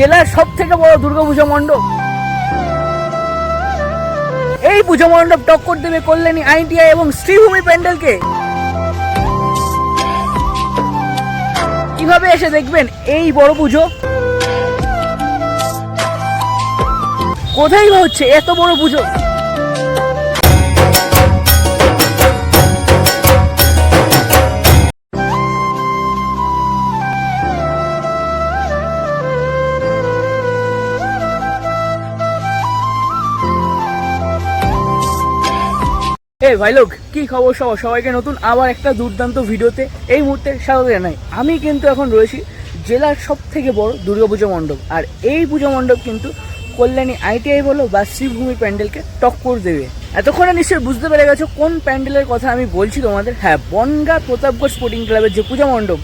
জেলার সব থেকে বড় দুর্গাপূজা মণ্ডপ। এই পুজো মণ্ডপ টক্কর দেবে কল্যাণী আইটিআই এবং শ্রীভূমি প্যান্ডেলকে। কীভাবে এসে দেখবেন এই বড় পুজো? কোথায় হচ্ছে এত বড় পুজো? এ ভাই লোক, কি খবর সবার সবাইকে নতুন আবার একটা দুর্দান্ত ভিডিওতে এই মুহূর্তে স্বাগত জানাই। আমি কিন্তু এখন রয়েছি জেলার সব থেকে বড় দুর্গাপুজো মণ্ডপ। আর এই পুজো মণ্ডপ কিন্তু কল্যাণী আইটিআই বলো বা শ্রীভূমি প্যান্ডেলকে টক্কর দেবে। এতক্ষণে নিশ্চয়ই বুঝতে পেরে গেছো কোন প্যান্ডেলের কথা আমি বলছি তোমাদের। হ্যাঁ বনগা প্রতাপগড় স্পোর্টিং ক্লাবের যে পূজা মণ্ডপ,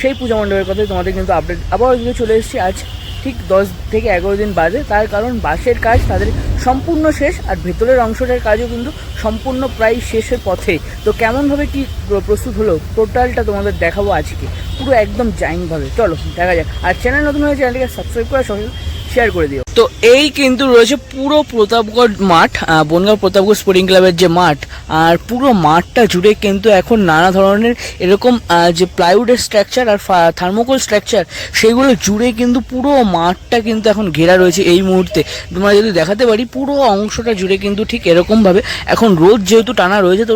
সেই পূজা মণ্ডপের কথাই তোমাদের কিন্তু আপডেট আবার চলে এসেছি আজ ঠিক দশ থেকে এগারো দিন বাদে তার কারণ বাসের কাজ তাদের সম্পূর্ণ শেষ আর ভেতরের অংশটার কাজও কিন্তু সম্পূর্ণ প্রায় শেষের পথে। তো কেমনভাবে কি প্রস্তুত হলো? টোটালটা তোমাদের দেখাবো আজকে। পুরো একদম জাইনভাবে চলো, দেখা যাক। আর চ্যানেল নতুন হয়ে চ্যানেলটিকে সাবস্ক্রাইব করে সঙ্গে শেয়ার করে দিও। তো এই কিন্তু রয়েছে পুরো প্রতাপগড় মাঠ বনগাঁও প্রতাপগড় স্পোর্টিং ক্লাবের যে মাঠ, আর পুরো মাঠটা জুড়ে কিন্তু এখন নানা ধরনের এরকম যে প্লাইউডের স্ট্রাকচার আর থার্মোকল স্ট্রাকচার সেগুলো জুড়ে কিন্তু পুরো মাঠটা কিন্তু এখন ঘেরা রয়েছে এই মুহূর্তে। তোমরা যদি দেখাতে পারি, পুরো অংশটা জুড়ে কিন্তু ঠিক এরকমভাবে এখন রোদ যেহেতু টানা রয়েছে, তো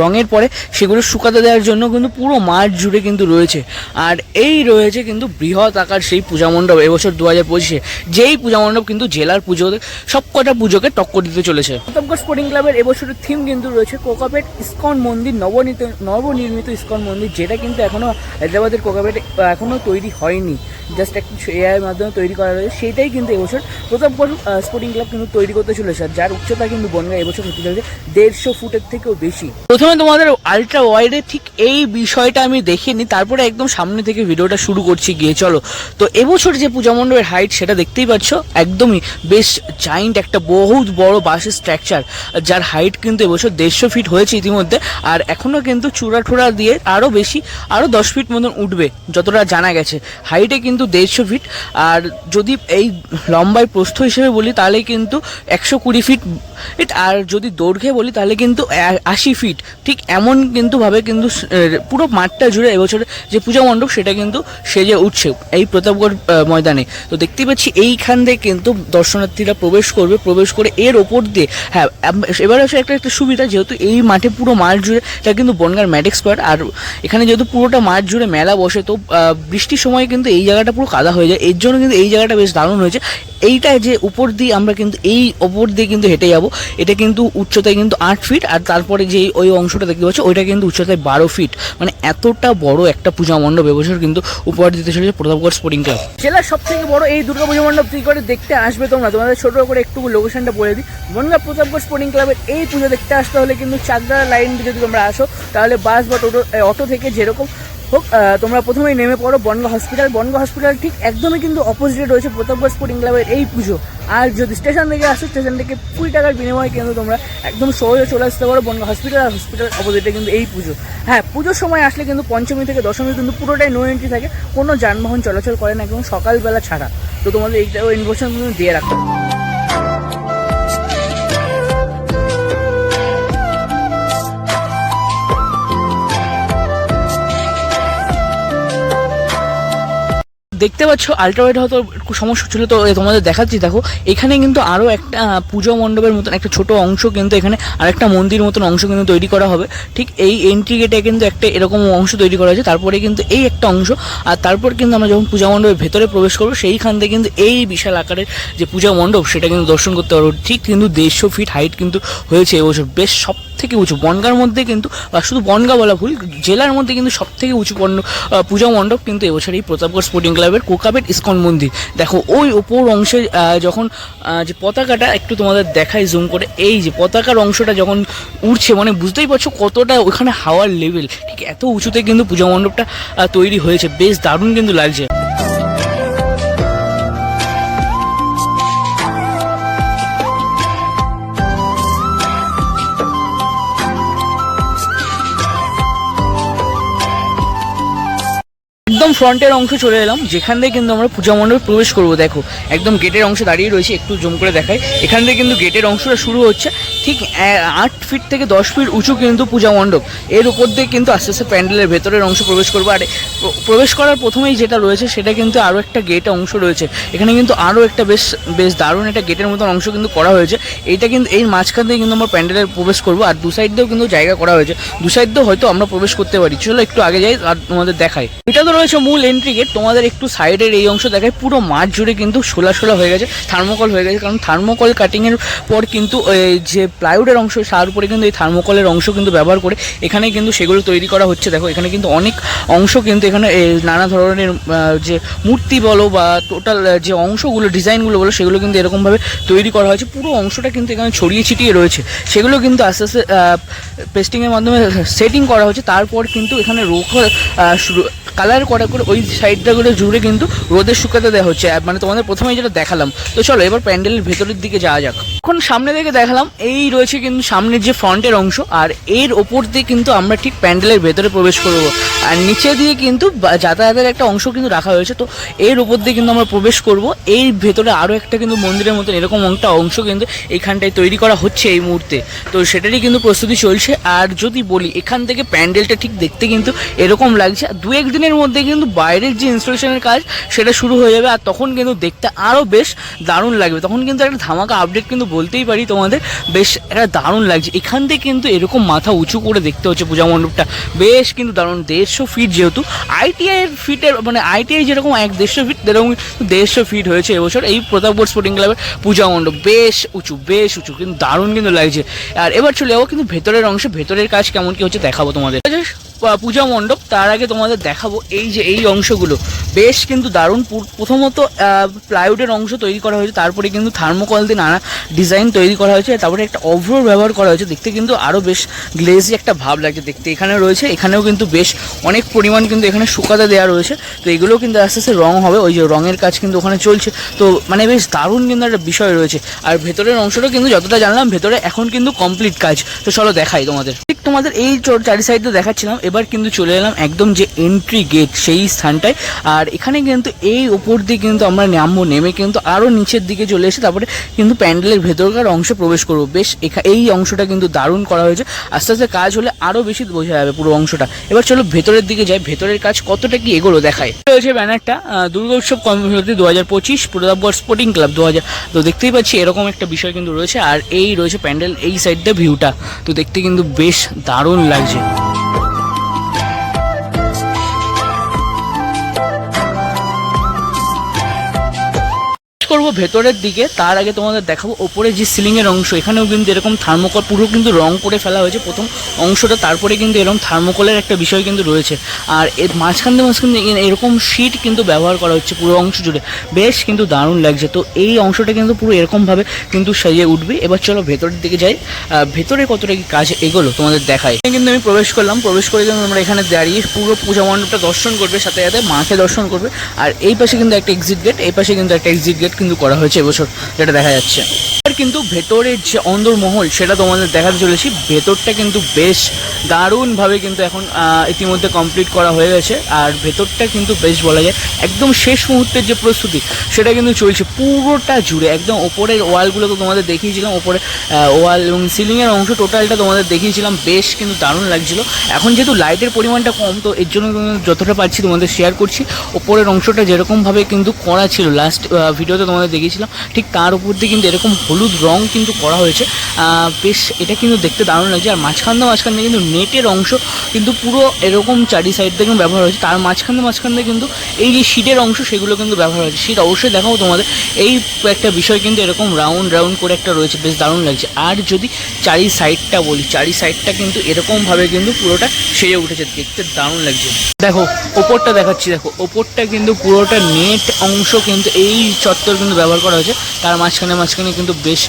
রঙের পরে সেগুলো শুকাতে দেওয়ার জন্য কিন্তু পুরো মাঠ জুড়ে কিন্তু রয়েছে। আর এই রয়েছে কিন্তু বৃহৎ আকার সেই পূজা মণ্ডপ এবছর দু হাজার পঁচিশে। যেই পূজা মণ্ডপ কিন্তু জেলার পুজো সব কটা পুজোকে টক্কর দিতে চলেছে। প্রতাপগড় স্পোর্টিং ক্লাবের এবছরের থিম কিন্তু রয়েছে কোকাপেট ইস্কন মন্দির নবনীত নবনির্মিত ইস্কন মন্দির যেটা কিন্তু এখনও হায়দ্রাবাদের কোকাপেটে এখনও তৈরি হয়নি। জাস্ট একটু এআইয়ের মাধ্যমে তৈরি করা রয়েছে সেটাই কিন্তু এবছর প্রতাপগড় স্পোর্টিং ক্লাব কিন্তু তৈরি করতে চলেছে। আর যার উচ্চতা কিন্তু বনগা এবছর হতে চলেছে দেড়শো ফুটের থেকেও বেশি। প্রথমে তোমাদের আলট্রা ওয়াইডে ঠিক এই বিষয়টা আমি দেখিয়ে নিই তারপরে একদম সামনে থেকে ভিডিওটা শুরু করছি গিয়ে। চলো তো এবছর যে পূজা মণ্ডপের হাইট সেটা দেখতেই পাচ্ছ। একদমই বেশ জাইন্ট একটা বহুত বড় বাসের স্ট্রাকচার যার হাইট কিন্তু এবছর দেড়শো ফিট হয়েছে ইতিমধ্যে, আর এখনও কিন্তু চূড়া ঠোড়া দিয়ে আরও বেশি আরও দশ ফিট মতন উঠবে, যতটা জানা গেছে। হাইটে কিন্তু দেড়শো ফিট আর যদি এই লম্বায় প্রস্থ হিসেবে বলি তাহলে কিন্তু একশো কুড়ি ফিট আর যদি দৈর্ঘ্যে বলি, তাহলে কিন্তু আশি ফিট ঠিক এমন কিন্তু ভাবে কিন্তু পুরো মাঠটা জুড়ে এবছর যে পূজা মণ্ডপ, সেটা কিন্তু সেজে উঠছে এই প্রতাপগড় ময়দানে। তো দেখতে পাচ্ছি এইখান দিয়ে কিন্তু দর্শনার্থীরা প্রবেশ করবে, প্রবেশ করে এর ওপর দিয়ে। হ্যাঁ এবার হচ্ছে একটা একটা সুবিধা, যেহেতু এই মাঠে পুরো মাঠ জুড়ে, এটা কিন্তু বনগার ম্যাডিক স্কোয়ার আর এখানে যেহেতু পুরোটা মাঠ জুড়ে মেলা বসে, তো বৃষ্টির সময় কিন্তু এই জায়গাটা পুরো কাদা হয়ে যায়। এর জন্য কিন্তু এই জায়গাটা বেশ দারুণ হয়েছে। এইটা যে উপর দিয়ে আমরা কিন্তু, এই ওপর দিয়ে কিন্তু হেঁটে যাব, এটা কিন্তু উচ্চতায় কিন্তু আট ফিট। আর তারপরে যে ওই অংশটা দেখতে পাচ্ছ, ওইটা কিন্তু উচ্চতায় বারো ফিট। মানে এতটা বড় একটা পূজা মণ্ডপ এবছর কিন্তু উপহার দিতে চলেছে প্রতাপগড় স্পোর্টিং ক্লাব। জেলার সব থেকে বড় এই দুর্গা পুজো মণ্ডপ তুই দেখতে আসবে তোমরা। তোমাদের ছোট করে একটু লোকেশনটা বলে দিই। বনগা প্রতাপগড় স্পোর্টিং ক্লাবের এই পুজো দেখতে আসতে হলে কিন্তু চাকদা লাইন যদি তোমরা আসো, তাহলে বাস বা টোটো অটো থেকে যেরকম হোক তোমরা প্রথমেই নেমে পড়ো বনগা হসপিটাল বনগা হসপিটাল ঠিক একদমই কিন্তু অপোজিটে রয়েছে প্রতাপগড় স্পোর্টিং ক্লাবের এই পুজো। আর যদি স্টেশন থেকে আসো স্টেশন থেকে কুড়ি টাকার বিনিময়ে কিন্তু তোমরা একদম সহজে চলে আসতে পারো বনগা হসপিটাল আর হসপিটাল অপোজিটে কিন্তু এই পুজো। হ্যাঁ পুজোর সময় আসলে কিন্তু পঞ্চমী থেকে দশমী কিন্তু পুরোটাই নো এন্ট্রি থাকে। কোনো যানবাহন চলাচল করে না, একদম সকালবেলা ছাড়া। তো তোমাদের এইটাও ইনফরমেশন দিয়ে রাখো। দেখতে পাচ্ছ আল্ট্রাওয়েট হয়তো একটু সমস্যা ছিল, তো তোমাদের দেখাচ্ছি, দেখো। এখানে কিন্তু আরও একটা পুজো মণ্ডপের মতন একটা ছোট অংশ কিন্তু এখানে আরেকটা মন্দির মতন অংশ কিন্তু তৈরি করা হবে। ঠিক এই এন্ট্রি গেটে কিন্তু একটা এরকম অংশ তৈরি করা হয়েছে, তারপরে কিন্তু এই একটা অংশ, আর তারপর কিন্তু আমরা যখন পূজা মণ্ডপের ভেতরে প্রবেশ করব, সেইখান থেকে কিন্তু এই বিশাল আকারের যে পূজা মণ্ডপ, সেটা কিন্তু দর্শন করতে পারব। ঠিক কিন্তু দেড়শো ফিট হাইট কিন্তু হয়েছে এবছর বেশ সব থেকে উঁচু। বনগার মধ্যে কিন্তু শুধু বনগা বলা ভুল, জেলার মধ্যে কিন্তু সব থেকে উঁচু পণ্য পূজা মণ্ডপ কিন্তু এবছর এই প্রতাপগড় স্পোর্টিং ক্লাবের কোকাবেট ইস্কন মন্দির। দেখো, ওই ওপর অংশে যখন যে পতাকাটা একটু তোমাদের দেখাই জুম করে, এই যে পতাকার অংশটা যখন উড়ছে মানে বুঝতেই পারছ কতটা ওখানে হাওয়ার লেভেল ঠিক এত উঁচুতে কিন্তু পূজা মণ্ডপটা তৈরি হয়েছে। বেশ দারুণ কিন্তু লাগছে। do ফ্রন্টের অংশ চলে এলাম, যেখান থেকে কিন্তু আমরা পূজা মণ্ডপে প্রবেশ করব। দেখো, একদম গেটের অংশে দাঁড়িয়ে রয়েছে, একটু জুম করে দেখাই। এখান থেকে কিন্তু গেটের অংশটা শুরু হচ্ছে, ঠিক আট ফিট থেকে দশ ফিট উঁচু কিন্তু পূজা মণ্ডপ। এর উপর দিয়ে কিন্তু আস্তে আস্তে প্যান্ডেলের ভেতরের অংশ প্রবেশ করব। আর প্রবেশ করার প্রথমেই যেটা রয়েছে, সেটা কিন্তু আরও একটা গেট অংশ রয়েছে। এখানে কিন্তু আরও একটা বেশ বেশ দারুণ একটা গেটের মতন অংশ কিন্তু করা হয়েছে। এইটা কিন্তু এই মাঝখান দিয়ে কিন্তু আমরা প্যান্ডেলের প্রবেশ করব। আর দু সাইড দিয়েও কিন্তু জায়গা করা হয়েছে। দু সাইড দিয়েও হয়তো আমরা প্রবেশ করতে পারি। চলো একটু আগে যাই, আর তোমাদের দেখাই। এটা তো রয়েছে মূল এন্ট্রি গেট তোমাদের একটু সাইডের এই অংশ দেখায়। পুরো মাঠ জুড়ে কিন্তু সোলা সোলা হয়ে গেছে থার্মোকল হয়ে গেছে, কারণ থার্মোকল কাটিংয়ের পর কিন্তু যে প্লাইউডের অংশ, তার উপরে কিন্তু এই থার্মোকলের অংশ কিন্তু ব্যবহার করে এখানে কিন্তু সেগুলো তৈরি করা হচ্ছে। দেখো, এখানে কিন্তু অনেক অংশ কিন্তু এখানে নানা ধরনের যে মূর্তি বলো বা টোটাল যে অংশগুলো ডিজাইনগুলো বলো, সেগুলো কিন্তু এরকমভাবে তৈরি করা হয়েছে। পুরো অংশটা কিন্তু এখানে ছড়িয়ে ছিটিয়ে রয়েছে। সেগুলো কিন্তু আস্তে আস্তে পেস্টিংয়ের মাধ্যমে সেটিং করা হচ্ছে। তারপর কিন্তু এখানে রোখ কালার করা করে ওই সাইডটাগুলো জুড়ে কিন্তু রোদে শুকাতে দেওয়া হচ্ছে। মানে তোমাদের প্রথমেই যেটা দেখালাম। তো চলো এবার প্যান্ডেলের ভেতরের দিকে যাওয়া যাক। এখন সামনে থেকে দেখালাম, এই রয়েছে কিন্তু সামনের যে ফ্রন্টের অংশ, আর এর ওপর দিয়ে কিন্তু আমরা ঠিক প্যান্ডেলের ভেতরে প্রবেশ করব। আর নিচে দিয়ে কিন্তু যাতায়াতের একটা অংশ কিন্তু রাখা হয়েছে, তো এর ওপর দিয়ে কিন্তু আমরা প্রবেশ করব। এই ভেতরে আরও একটা কিন্তু মন্দিরের মতন এরকম একটা অংশ কিন্তু এইখানটায় তৈরি করা হচ্ছে এই মুহূর্তে। তো সেটারই কিন্তু প্রস্তুতি চলছে, আর যদি বলি এখান থেকে প্যান্ডেলটা ঠিক দেখতে কিন্তু এরকম লাগছে। আর দু একদিনের মধ্যে কিন্তু বাইরের যে ইনস্টলেশনের কাজ, সেটা শুরু হয়ে যাবে, আর তখন কিন্তু দেখতে আরও বেশ দারুণ লাগবে। তখন কিন্তু একটা ধামাকা আপডেট কিন্তু বলতেই পারি তোমাদের বেশ একটা দারুণ লাগছে। এখান থেকে কিন্তু এরকম মাথা উঁচু করে দেখতে হচ্ছে পূজা মণ্ডপটা। বেশ কিন্তু দারুণ দেড়শো ফিট যেহেতু আইটিআই এর ফিটের মানে আইটিআই যেরকম এক দেড়শো ফিট সেরকম দেড়শো ফিট হয়েছে এবছর এই প্রতাপগড় স্পোর্টিং ক্লাবের পূজা মণ্ডপ। বেশ উঁচু বেশ উঁচু কিন্তু দারুণ কিন্তু লাগছে। আর এবার চলে যাব কিন্তু ভেতরের অংশে ভেতরের কাজ কেমন কি হচ্ছে দেখাবো তোমাদের। পূজা মণ্ডপ তার আগে তোমাদের দেখাবো এই যে এই অংশগুলো। বেশ কিন্তু দারুণ। প্রথমত প্লাইউডের অংশ তৈরি করা হয়েছে, তারপরে কিন্তু থার্মোকল দিয়ে নানা ডিজাইন তৈরি করা হয়েছে, তারপরে একটা অভ্র ব্যবহার করা হয়েছে, দেখতে কিন্তু আরও বেশ গ্লেজি একটা ভাব লাগছে দেখতে। এখানে রয়েছে, এখানেও কিন্তু বেশ অনেক পরিমাণ কিন্তু এখানে শুকাতে দেওয়া রয়েছে, তো এগুলো কিন্তু আস্তে আস্তে রং হবে, ওই যে রঙের কাজ কিন্তু ওখানে চলছে। তো মানে বেশ দারুণ কিন্তু একটা বিষয় রয়েছে। আর ভেতরের অংশটা কিন্তু যতটা জানলাম, ভেতরে এখন কিন্তু কমপ্লিট কাজ। তো চলো দেখাই তোমাদের। ঠিক তোমাদের এই চোর চারি সাইডে দেখাচ্ছিলাম, এবার কিন্তু চলে এলাম একদম যে এন্ট্রি গেট সেই স্থানটায়। আর এখানে কিন্তু এই ওপর দিয়ে কিন্তু আমরা নামবো, নেমে কিন্তু আরও নিচের দিকে চলে এসে তারপরে কিন্তু প্যান্ডেলের ভেতরকার অংশে প্রবেশ করব। বেশ, এখা- এই অংশটা কিন্তু দারুণ করা হয়েছে। আস্তে আস্তে কাজ হলে আরও বেশি বোঝা যাবে পুরো অংশটা। এবার চলো ভেতরের দিকে যাই। ভেতরের কাজ কতটা কি এগোলো দেখায় রয়েছে ব্যানারটা দুর্গা উৎসব কর্মসূচি দু হাজার পঁচিশ প্রতাপগড় স্পোর্টিং ক্লাব দু হাজার তো দেখতেই পাচ্ছি এরকম একটা বিষয় কিন্তু রয়েছে। আর এই রয়েছে প্যান্ডেল, এই সাইড দিয়ে ভিউটা। তো দেখতে কিন্তু বেশ দারুণ লাগছে। করব ভেতরের দিকে, তার আগে তোমাদের দেখাবো ওপরে যে সিলিং এর অংশ, এখানেও কিন্তু এরকম থার্মোকল, পুরো কিন্তু রং করে ফেলা হয়েছে প্রথম অংশটা, তারপরে কিন্তু এরকম থার্মোকলের একটা বিষয় কিন্তু রয়েছে। আর এর মাঝখান দিয়ে এরকম শিট কিন্তু ব্যবহার করা হচ্ছে পুরো অংশ জুড়ে। বেশ কিন্তু দারুণ লাগছে। তো এই অংশটা কিন্তু পুরো এরকমভাবে কিন্তু সাজিয়ে উঠবে। এবার চলো ভেতরের দিকে যাই। ভেতরে কতটা কি কাজ এগোলো তোমাদের দেখায় কিন্তু আমি প্রবেশ করলাম। প্রবেশ করে কিন্তু আমরা এখানে দাঁড়িয়ে পুরো পূজা মণ্ডপটা দর্শন করবে, সাথে সাথে মাকে দর্শন করবে। আর এই পাশে কিন্তু একটা এক্সিট গেট এই পাশে কিন্তু একটা এক্সিট গেট কিন্তু করা হয়েছে এবছর যেটা দেখা যাচ্ছে। আর কিন্তু ভেতরের যে অন্দরমহল সেটা তোমাদের দেখাতে চলেছি। ভেতরটা কিন্তু বেশ দারুণভাবে কিন্তু এখন ইতিমধ্যে কমপ্লিট করা হয়ে গেছে। আর ভেতরটা কিন্তু বেশ বলা যায় একদম শেষ মুহূর্তের যে প্রস্তুতি, সেটা কিন্তু চলছে পুরোটা জুড়ে। একদম ওপরের ওয়ালগুলো তো তোমাদের দেখিয়েছিলাম, ওপরে ওয়াল এবং সিলিংয়ের অংশ টোটালটা তোমাদের দেখিয়েছিলাম। বেশ কিন্তু দারুণ লাগছিল। এখন যেহেতু লাইটের পরিমাণটা কম, তো এর জন্য যতটা পারছি তোমাদের শেয়ার করছি। ওপরের অংশটা যেরকমভাবে কিন্তু করা ছিল লাস্ট ভিডিওতে তোমাদের দেখিয়েছিলাম, ঠিক তার উপর দিয়ে কিন্তু এরকম হলুদ রং কিন্তু করা হয়েছে। বেশ, এটা কিন্তু দেখতে দারুণ লাগছে। আর মাঝখান দিয়ে মাঝখান দিয়ে কিন্তু নেটের অংশ কিন্তু পুরো এরকম চারি সাইড থেকে ব্যবহার হয়েছে। তার মাঝখান দিয়ে মাঝখান দিয়ে কিন্তু এই যে শীটের অংশ, সেগুলো কিন্তু ব্যবহার হয়েছে। শীট অবশ্যই দেখাবো তোমাদের। এই একটা বিষয় কিন্তু এরকম রাউন্ড রাউন্ড করে একটা রয়েছে। বেশ দারুণ লাগছে। আর যদি চারি সাইডটা বলি, চারি সাইডটা কিন্তু এরকমভাবে কিন্তু পুরোটা সেজে উঠেছে। দেখতে দারুণ লাগছে। দেখো, ওপরটা দেখাচ্ছি। দেখো, ওপরটা কিন্তু পুরোটা নেট অংশ কিন্তু এই চত্বর কিন্তু ব্যবহার করা হয়েছে। তার মাঝখানে মাঝখানে কিন্তু বেশ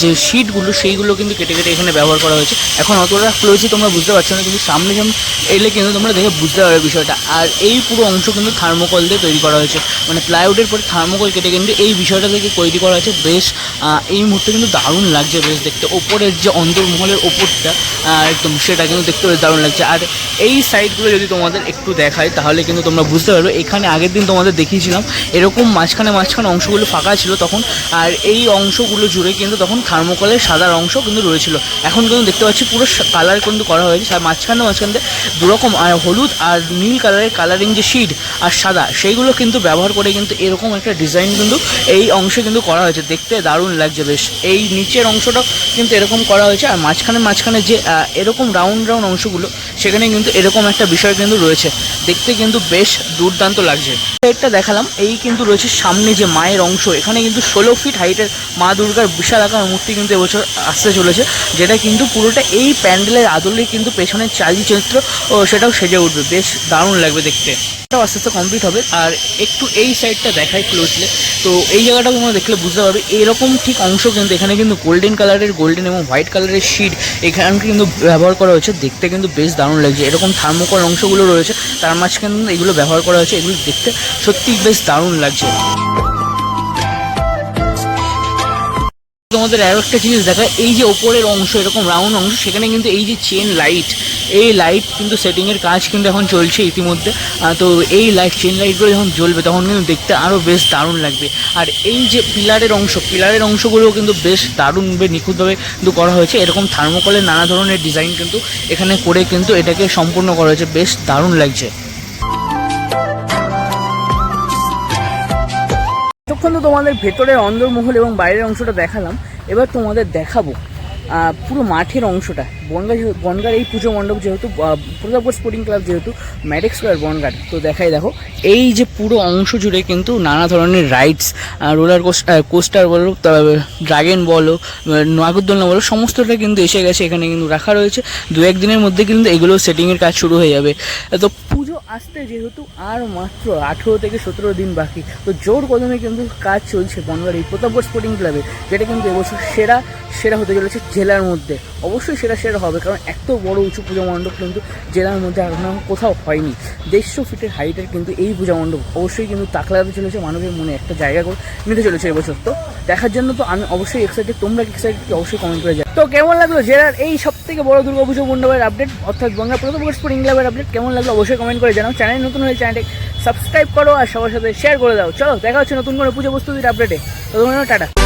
যে শিটগুলো সেইগুলো কিন্তু কেটে কেটে এখানে ব্যবহার করা হয়েছে। এখন অতটা ক্লোজই তোমরা বুঝতে পারছ না, কিন্তু সামনে যেমন এলে কিন্তু তোমরা দেখে বুঝতে পারবে বিষয়টা। আর এই পুরো অংশ কিন্তু থার্মোকল দিয়ে তৈরি করা হয়েছে। মানে প্লাইউডের পরে থার্মোকল কেটে কিন্তু এই বিষয়টা থেকে তৈরি করা হয়েছে। বেশ এই মুহূর্তে কিন্তু দারুণ লাগছে, বেশ দেখতে। ওপরের যে অন্তর্মহলের ওপরটা একদম সেটা কিন্তু দেখতে বেশ দারুণ লাগছে। আর এই সাইডগুলো যদি তোমাদের একটু দেখায় তাহলে কিন্তু তোমরা বুঝতে পারবে। এখানে আগের দিন তোমাদের দেখিয়েছিলাম, এরকম মাঝখানে মাঝখানে অংশগুলো ফাঁকা ছিল তখন। আর এই অংশগুলো জুড়ে কিন্তু তখন থার্মোকলের সাদার অংশ কিন্তু রয়েছিল। এখন কিন্তু দেখতে পাচ্ছি পুরো কালার কিন্তু করা হয়েছে। আর মাঝখানে মাঝখানে দুরকম আর হলুদ আর নীল কালারের কালারিং যে শিট আর সাদা, সেইগুলো কিন্তু ব্যবহার করে কিন্তু এরকম একটা ডিজাইন কিন্তু এই অংশে কিন্তু করা হয়েছে। দেখতে দারুণ লাগছে বেশ। এই নিচের অংশটাও কিন্তু এরকম করা হয়েছে আর মাঝখানে মাঝখানে যে এরকম রাউন্ড রাউন্ড অংশগুলো, সেখানে কিন্তু এরকম একটা বিষয় কিন্তু রয়েছে। দেখতে কিন্তু বেশ দুর্দান্ত লাগছে। এটা দেখালাম, এই কিন্তু রয়েছে সামনে যে মায়ের অংশ, এখানে কিন্তু ষোলো ফিট হাইটের মা দুর্গার বিশাল আকার মূর্তি কিন্তু এবছর আসতে চলেছে, যেটা কিন্তু পুরোটা এই প্যান্ডেলের আদলে কিন্তু পেছনের চালি চিত্র ও, সেটাও সেজে উঠবে। বেশ দারুণ লাগবে দেখতে। এটাও আস্তে আস্তে কমপ্লিট হবে। আর একটু এই সাইডটা দেখাই ক্লোজলে তো এই জায়গাটা তোমরা দেখলে বুঝতে পারবে, এরকম ঠিক অংশ কিন্তু এখানে কিন্তু গোল্ডেন কালারের গোল্ডেন এবং হোয়াইট কালারের শিট এখানে কিন্তু ব্যবহার করা হয়েছে। দেখতে কিন্তু বেশ দারুণ লাগছে। এরকম থার্মোকল অংশগুলো রয়েছে, তার মাঝখানে এগুলো ব্যবহার করা হয়েছে। এগুলো দেখতে সত্যি বেশ দারুণ লাগছে। তোমাদের আরও একটা জিনিস দেখা এই যে ওপরের অংশ, এরকম রাউন্ড অংশ, সেখানে কিন্তু এই যে চেন লাইট এই লাইট কিন্তু সেটিংয়ের কাজ কিন্তু এখন চলছে ইতিমধ্যে। তো এই লাইট চেন লাইটগুলো যখন জ্বলবে, তখন কিন্তু দেখতে আরও বেশ দারুণ লাগবে। আর এই যে পিলারের অংশ, পিলারের অংশগুলোও কিন্তু বেশ দারুণভাবে নিখুঁতভাবে কিন্তু করা হয়েছে। এরকম থার্মোকলের নানা ধরনের ডিজাইন কিন্তু এখানে করে কিন্তু এটাকে সম্পূর্ণ করা হয়েছে। বেশ দারুণ লাগছে। তো তোমাদের ভেতরের অন্দরমহল এবং বাইরের অংশটা দেখালাম। এবার তোমাদের দেখাবো পুরো মাঠের অংশটা। বনগা বনগার এই পুজো মণ্ডপ যেহেতু প্রতাপগড় স্পোর্টিং ক্লাব যেহেতু ম্যাডিক স্কোয়ার বনগার। তো দেখাই দেখো, এই যে পুরো অংশ জুড়ে কিন্তু নানা ধরনের রাইডস রোলার কোস্টার বলো ড্রাগন বলো নাগরদোলনা বলো, সমস্তটা কিন্তু এসে গেছে, এখানে কিন্তু রাখা রয়েছে। দু একদিনের মধ্যে কিন্তু এগুলো সেটিংয়ের কাজ শুরু হয়ে যাবে। তো আসতে যেহেতু আর মাত্র আঠেরো থেকে সতেরো দিন বাকি, তো জোর কদমে কিন্তু কাজ চলছে বনগার এই প্রতাপগড় স্পোর্টিং ক্লাবে যেটা কিন্তু এবছর সেরা সেরা হতে চলেছে জেলার মধ্যে। অবশ্যই সেরা সেরা হবে, কারণ এত বড় উঁচু পূজা মণ্ডপ কিন্তু জেলার মধ্যে এখনও কোথাও হয়নি। দেড়শো ফিটের হাইটের কিন্তু এই পূজা মণ্ডপ অবশ্যই কিন্তু তাকলাতে চলেছে মানুষের মনে একটা জায়গা করে নিতে চলেছে এবছর। তো দেখার জন্য তো আমি অবশ্যই এক্সাইটেড তোমরা এক্সাইটেড অবশ্যই কমেন্ট করে তো কেমন লাগল? জেরার এই সব থেকে বড় দুর্গা পুজো মণ্ডপের আপডেট অর্থাৎ গঙ্গা প্রথম স্পোর্টিং ক্লাবের আপডেট কেমন লাগল অবশ্যই কমেন্ট করে জানাও। চ্যানেল নতুন হলে চ্যানেলটি সাবস্ক্রাইব করো আর সবার সাথে শেয়ার করে দাও। চলো, দেখা হচ্ছে নতুন করে পুজো প্রস্তুতির আপডেটে তো ধন্যবাদ টাটা।